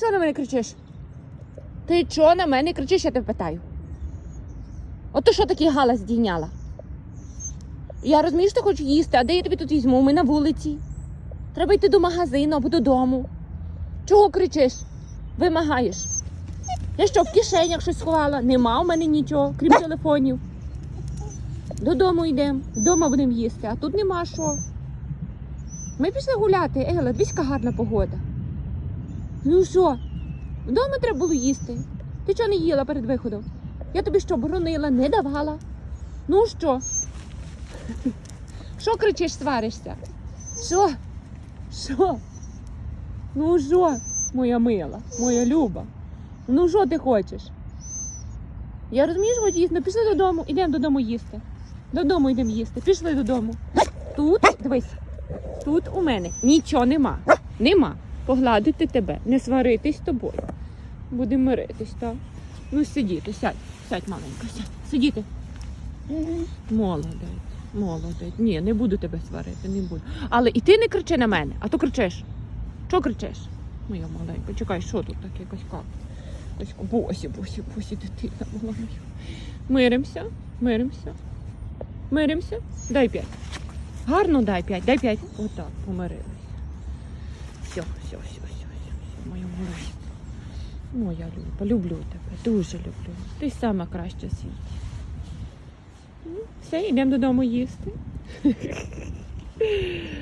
Чого на мене кричиш? Ти чого на мене кричиш, я тебе питаю? От що такий галас здійняла? Я розумію, що ти хочеш їсти, а де я тобі тут візьму? Ми на вулиці. Треба йти до магазину або додому. Чого кричиш? Вимагаєш. Я що, в кишенях щось сховала? Нема у мене нічого, крім телефонів. Додому йдемо, вдома будемо їсти, а тут нема що. Ми пішли гуляти, дивись, яка гарна погода. Ну що? Вдома треба було їсти. Ти чого не їла перед виходом? Я тобі що, боронила, не давала. Ну що? Що кричиш, сваришся? Що? Що? Ну що, моя мила, моя люба? Ну що ти хочеш? Я розумію, що хочеш їсти, ну пішли додому, ідемо додому їсти. Додому йдемо їсти. Пішли додому. Тут, дивись, тут у мене нічого нема. Нема. Погладити тебе, не сваритись з тобою. Будемо миритись, так? Ну сидіти, сядь, сядь, маленька, сядь. Сидіти. Молодець, молодець. Ні, не буду тебе сварити, не буду. Але і ти не кричи на мене, а то кричиш. Що кричиш? Моя маленька, чекай, що тут таке якась капа? Босі, босі, босі, дитина моя. Миримося, миримося. Миримося. Дай п'ять. Гарно дай п'ять, дай п'ять. Отак, помирилися. Все, все, все, все, все, все, моя маленька. Моя люба, люблю тебе, дуже люблю. Ти сама краща в світі. Ну, Все, йдемо додому їсти.